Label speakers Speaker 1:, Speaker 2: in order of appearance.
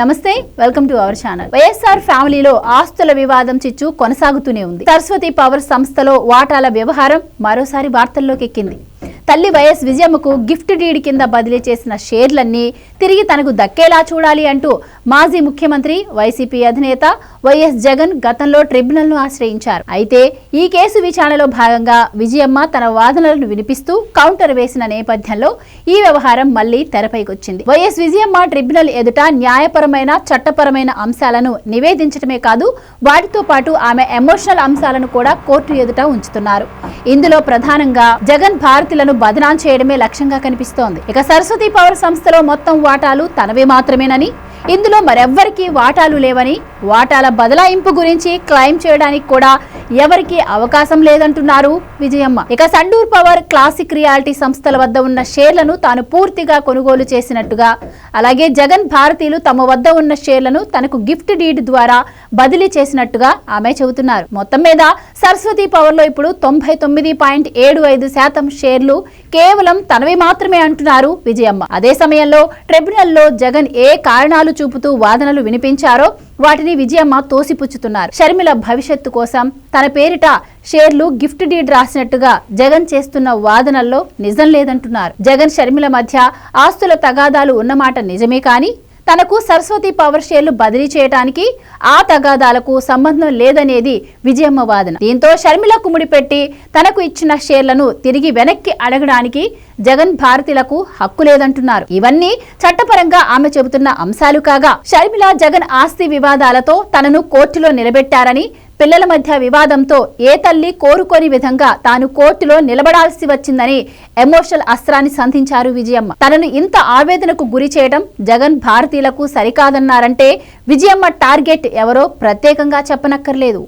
Speaker 1: నమస్తే welcome to our channel. YSR ఫ్యామిలీలో ఆస్తుల వివాదం చిచ్చు కొనసాగుతూనే ఉంది. సరస్వతి పవర్ సంస్థలో వాటాల వ్యవహారం మరోసారి వార్తల్లోకి ఎక్కింది తల్లి వైఎస్ విజయమ్మకు గిఫ్ట్ డీడ్ కింద బదిలీ చేసిన షేర్లన్నీ తిరిగి తనకు దక్కేలా చూడాలి అంటూ మాజీ ముఖ్యమంత్రి వైసీపీ అధినేత వైఎస్ జగన్ గతంలో ట్రిబ్యునల్ను ఆశ్రయించారు. అయితే ఈ కేసు విచారణలో భాగంగా విజయమ్మ తన వాదనలను వినిపిస్తూ కౌంటర్ వేసిన నేపథ్యంలో ఈ వ్యవహారం మళ్ళీ తెరపైకొచ్చింది. వైఎస్ విజయమ్మ ట్రిబ్యునల్ ఎదుట న్యాయపరమైన చట్టపరమైన అంశాలను నివేదించడమే కాదు వాటితో పాటు ఆమె ఎమోషనల్ అంశాలను కూడా కోర్టు ఎదుట ఉంచుతున్నారు. ఇందులో ప్రధానంగా జగన్ భారతులను బదనాం చేయడమే లక్ష్యంగా కనిపిస్తోంది. ఇక సరస్వతి పవర్ సంస్థలో మొత్తం వాటాలు తనవే మాత్రమేనని ఇందులో మరెవ్వరికీ వాటాలు లేవని వాటాల బదలాయింపు గురించి క్లెయిమ్ చేయడానికి కూడా ఎవరికీ అవకాశం లేదంటున్నారు విజయమ్మ. ఇక సండూర్ పవర్ క్లాసిక్ రియాలిటీ సంస్థల వద్ద ఉన్న షేర్లను తాను పూర్తిగా కొనుగోలు చేసినట్టుగా అలాగే జగన్ భారతీయులు తమ వద్ద ఉన్న షేర్లను తనకు గిఫ్ట్ డీడ్ ద్వారా బదిలీ చేసినట్టుగా ఆమె చెబుతున్నారు. మొత్తం మీద సరస్వతి పవర్లో ఇప్పుడు తొంభై తొమ్మిది పాయింట్ ఏడు ఐదు శాతం షేర్లు కేవలం తనవి మాత్రమే అంటున్నారు విజయమ్మ. అదే సమయంలో ట్రిబ్యునల్లో జగన్ ఏ కారణాలు చూపుతూ వాదనలు వినిపించారో వాటిని విజయమ్మ తోసిపుచ్చుతున్నారు. షర్మిల భవిష్యత్తు కోసం తన పేరిట షేర్లు గిఫ్ట్ డీడ్ రాసినట్టుగా జగన్ చేస్తున్న వాదనల్లో నిజం లేదంటున్నారు. జగన్ షర్మిల మధ్య ఆస్తుల తగాదాలు ఉన్నమాట నిజమే కానీ తనకు సరస్వతి పవర్ షేర్లు బదిలీ చేయడానికి ఆ తగాదాలకు సంబంధం లేదనేది విజయమ్మ వాదన. దీంతో షర్మిల కుమ్ముడి పెట్టి తనకు ఇచ్చిన షేర్లను తిరిగి వెనక్కి అడగడానికి జగన్ భారతీయులకు హక్కు లేదంటున్నారు. ఇవన్నీ చట్టపరంగా ఆమె చెబుతున్న అంశాలు కాగా షర్మిల జగన్ ఆస్తి వివాదాలతో తనను కోర్టులో నిలబెట్టారని పిల్లల మధ్య వివాదంతో ఏ తల్లి కోరుకోని విధంగా తాను కోర్టులో నిలబడాల్సి వచ్చిందని ఎమోషనల్ అస్త్రాన్ని సంధించారు విజయమ్మ. తనను ఇంత ఆవేదనకు గురి చేయడం జగన్ భారతీయులకు సరికాదన్నారంటే విజయమ్మ టార్గెట్ ఎవరో ప్రత్యేకంగా చెప్పనక్కర్లేదు.